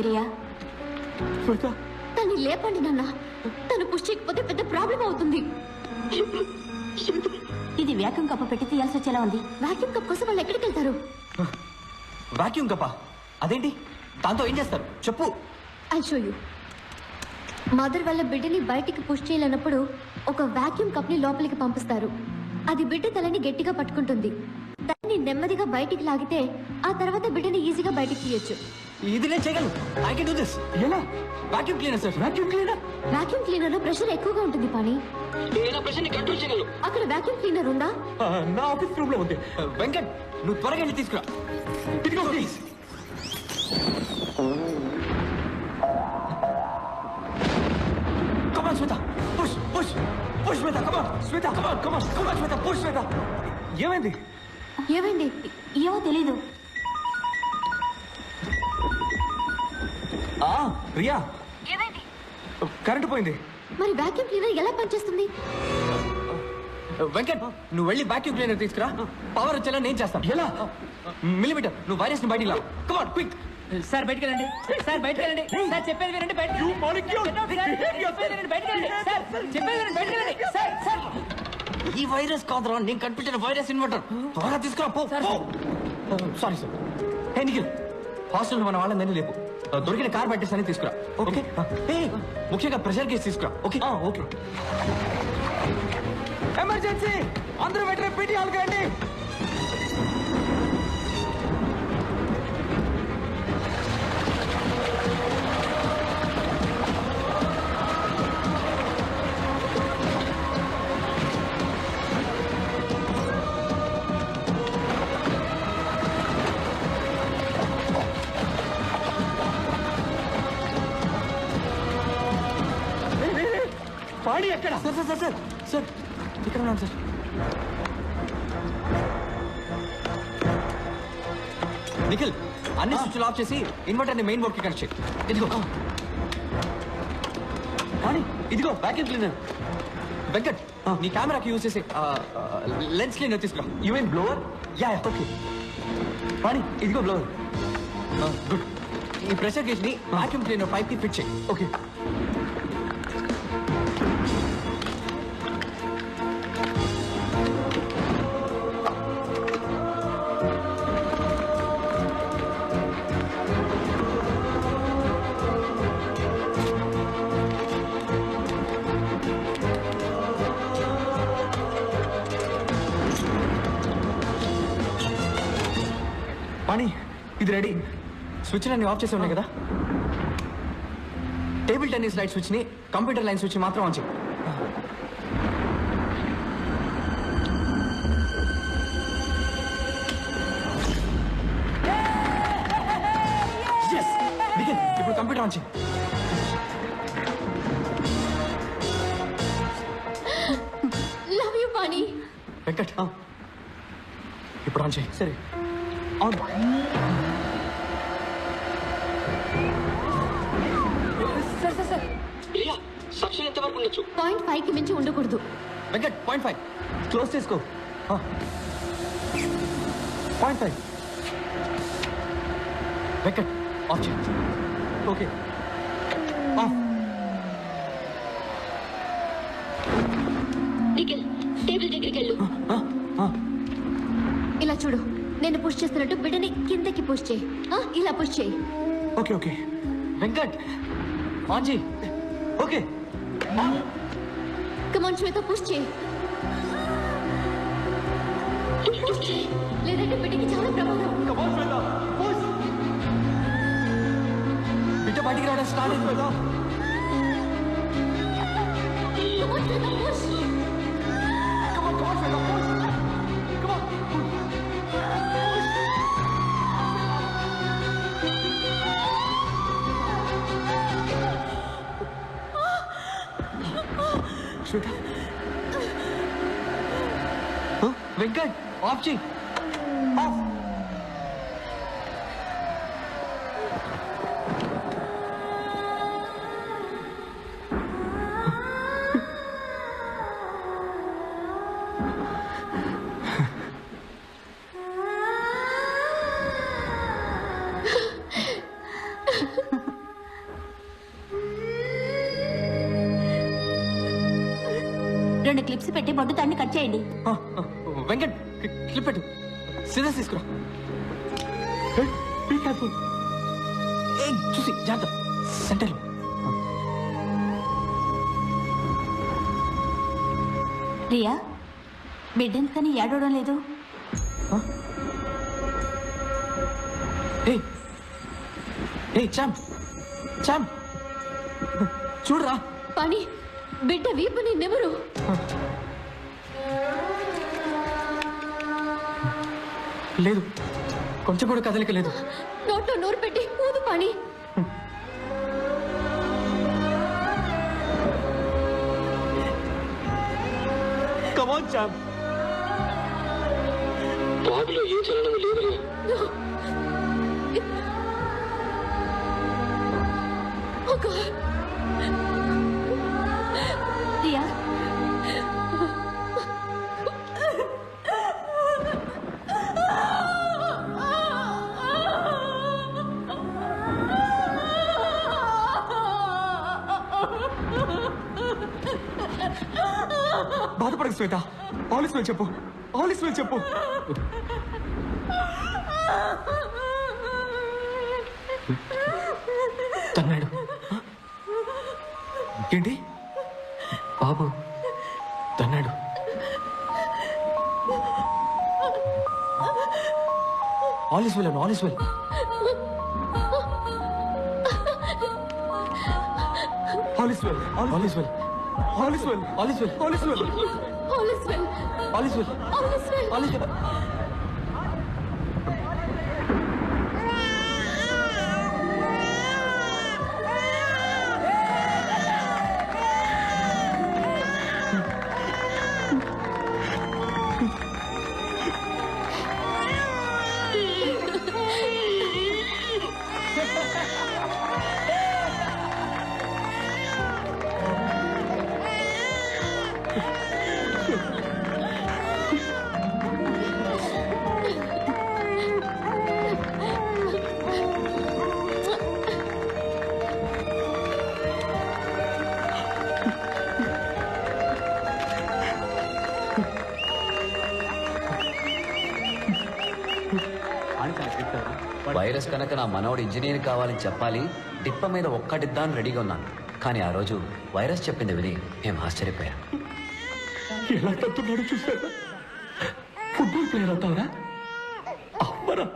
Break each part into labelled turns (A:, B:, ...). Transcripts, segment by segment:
A: ఉంది రియా
B: శ్వేత
C: తన్ని లేపండి నాన్న. తను పుష్ చేయకపోతే పెద్ద ప్రాబ్లం అవుతుంది.
A: ఇది వ్యాక్యూమ్ కప్పు పెట్టి తీయాల్సి వచ్చేలా ఉంది.
C: వాక్యూమ్ కప్ కోసం వాళ్ళు ఎక్కడికి వెళ్తారు?
B: వాక్యూమ్ కప్ప? అదేంటి? దాంతో ఏం చేస్తారు? చెప్పు.
C: ఐ షో యూ మదర్ వాళ్ళ బిడ్డని బయటికి పుష్ చేయలేనప్పుడు ఒక వాక్యూమ్ కప్ని లోపలికి పంపిస్తారు. అది బిడ్డ తలని గట్టిగా పట్టుకుంటుంది. దాన్ని నెమ్మదిగా బయటికి లాగితే ఆ తర్వాత బిడ్డని ఈజీగా బయటికి తీయొచ్చు.
B: ఇది నేను చేయగలను. ఐ కెన్ డూ దిస్ ఎలా? Vacuum cleaner sir vacuum cleaner
C: vacuum క్లీనర్లో pressure ఎక్కువగా ఉంటుంది పని
B: నేను ఆ ప్రెషర్ని కంట్రోల్ చేయగలను.
C: అక్కడ వాక్యూమ్ క్లీనర్ ఉందా?
B: నా ఆఫీస్ రూమ్లో ఉంది. వెంకట్ నువ్వు త్వరగా వెళ్ళి తీసుకురా. ఇదిగో please come on Shweta push push push Shweta come on Shweta come on come on come on Shweta push Shweta ఏమైంది?
C: ఏమైంది?
A: ఏమో తెలీదు.
B: ఆ ప్రియా. కరెంటు పోయింది.
C: మరి వాక్యూమ్ క్లీనర్ ఎలా పనిచేస్తుంది?
B: వెంకట్ నువ్వు వెళ్ళి వాక్యూమ్ క్లీనర్ తీసుకురా. పవర్ వచ్చేలా నేను చేస్తాను. ఎలా? మిలిమీటర్ నువ్వు వైరస్ని బయటికి లా కమాన్ క్విక్
D: సార్ బయటికి వెళ్ళండి. సార్ బయటికి వెళ్ళండి. సార్ చెప్పేది వినండి సార్. చెప్పేది వినండి బయటికి వెళ్ళండి. సార్ చెప్పేది వినండి బయటికి వెళ్ళండి. Sir sir.
B: ఈ వైరస్ కాదురా నేను కనిపించిన వైరస్ ఇన్వర్టర్ త్వరగా తీసుకురా పో
D: sir,
B: sorry. Hey Nikhil. Hostel మన వాళ్ళందరినీ లేపు. దొరికిన కార్ అని తీసుకురా. ఓకే. ముఖ్యంగా ప్రెషర్ కేసు తీసుకురా. ఓకే? ఓకే. ఎమర్జెన్సీ అందరూ వెంటనే పీటీ హాల్ ఎక్కడ sir sir sir sir sir ఇక్కడ ఉన్నాను సార్. నిఖిల్ అన్ని స్విచ్లు ఆఫ్ చేసి ఇన్వర్టర్ని మెయిన్ బోర్డ్కి కనెక్ట్ చేయి. ఇదిగో. కానీ? ఇదిగో వ్యాక్యూమ్ క్లీనర్ వెంకట్ నీ కెమెరాకి యూజ్ చేసి లెన్స్ క్లీనర్ తీసుకురా you mean blower yeah okay కానీ ఇదిగో బ్లోవర్ గుడ్ ఈ ప్రెషర్ గేజ్ని వాక్యూమ్ క్లీనర్ పైప్కి ఫిట్ చేయి. ఓకే ఇది రెడీ. స్విచ్ అన్ని ఆఫ్ చేసి ఉన్నాయి కదా? టేబుల్ టెన్నిస్ లైట్ స్విచ్ని కంప్యూటర్ లైన్ స్విచ్ మాత్రం ఆన్ చేయి. ఇప్పుడు కంప్యూటర్ ఆన్ చేయి.
C: లవ్ యూ పాణి
B: వెంకట్ ఇప్పుడు ఆన్ చేయి. సరే. On
D: sir sir sir
B: Priya suction ఎంత వరకు ఉండొచ్చు
C: పాయింట్ ఫైవ్కి మించి ఉండకూడదు.
B: Venkat point five. క్లోజ్ చేసుకో. Point five. వెంకట్ ఆఫ్ చేయి. ఓకే.
C: నేను పుష్ చేస్తున్నట్టు బిడ్డని కిందకి పుష్ చేయి. ఇలా పుష్ చేయి.
B: Okay okay. వెంకట్ చేయి ఓకే.
C: కమాన్ శ్వేత పుష్ చేయి. లేదంటే బిడ్డకి చాలా ప్రమాదం.
B: బిడ్డ బయటికి రావడం స్టార్ట్ అయింది కదా.
C: Come on,
B: వెంకట్ ఆఫ్
A: రెండు క్లిప్స్ పెట్టి బొడ్డు తాడిని కట్ చేయండి
B: వెంకట్ క్లి- క్లిప్ పెట్టు. సిజర్స్ తీసుకురా. చూసి జాగ్రత్త. సెంటర్లో
A: రియా బిడ్డ ఎందుకని ఏడవడం లేదు?
B: చామ్ చామ్. చూడరా.
C: పని. బిడ్డ వీపుని నెమరు.
B: లేదు. కొంచెం కూడా కదలిక లేదు.
C: నోట్లో నోరు పెట్టి ఊదు పని
B: కమాన్ చామ్
E: బాబులో ఏ చలనం లేదు
C: Oh God.
B: Shweta all is well చెప్పు. ఆలిస్ వెల్ చెప్పు. తన్నాడు ఏంటి? బాబు తన్నాడు all is well all is well. All is well all is well. All is well all is well. All is well.
C: All is well.
B: All is well.
C: Alisvel. Alisvel. Alisvel.
B: Alisvel. Well
F: కనుక నా మనవడు engineer కావాలని చెప్పాలి డిప్ప మీద ఒక్కటిద్దాని రెడీగా ఉన్నాను. కానీ ఆ రోజు వైరస్ చెప్పింది విని మేము ఆశ్చర్యపోయాం.
E: ఎలా తత్తున్నాడు చూసారా ఫుట్బాల్ ప్లేయర్ అవుతావరా? అమ్మరా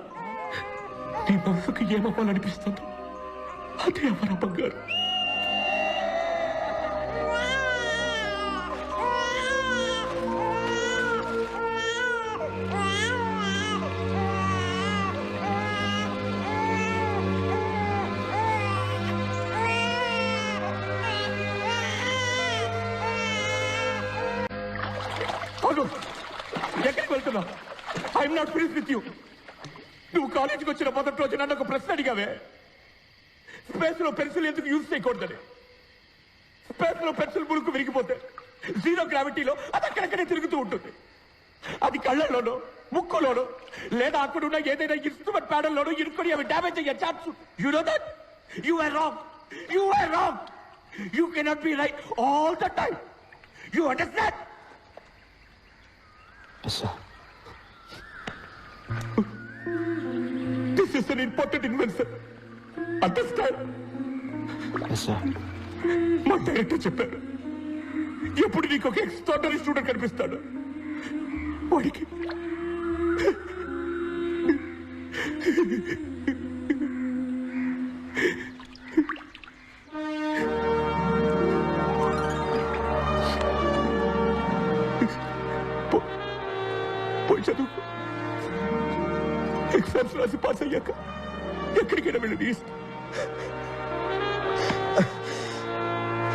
E: నీ మనసుకు ఏమవ్వాలనిపిస్తుందో అదే అవరా బంగారు. ఎక్కడికి I'm not please with you నువ్వు కాలేజీకి వచ్చిన మొదటి రోజు నన్ను ఒక ప్రశ్న అడిగావే? స్పేస్లో పెన్సిల్ ఎందుకు యూజ్ చేయకూడదని? స్పేస్లో పెన్సిల్ మురుకు విరిగిపోతే జీరో గ్రావిటీలో అది అక్కడక్కడే తిరుగుతూ ఉంటుంది. అది కళ్ళల్లోనో ముక్కులోనో లేదా అక్కడ ఉన్న ఏదైనా ఇన్స్ట్రుమెంట్ ప్యాడల్లోనో ఇరుకొని అవి డ్యామేజ్ అయ్యే chance you know that you are wrong you are wrong you cannot be right all the time you understand This is an important invention. Understand? మా డైరెక్టర్ చెప్పారు ఎప్పుడు నీకు ఒక ఎక్స్ట్రాడనరీ స్టూడెంట్ కనిపిస్తాడు వాడికి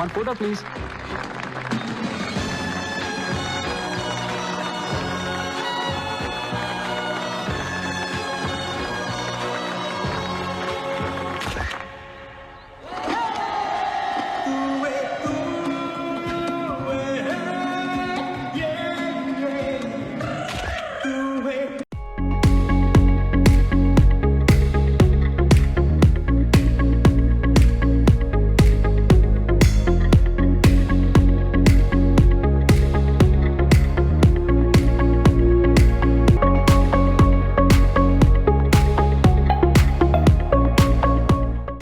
G: One photo, please.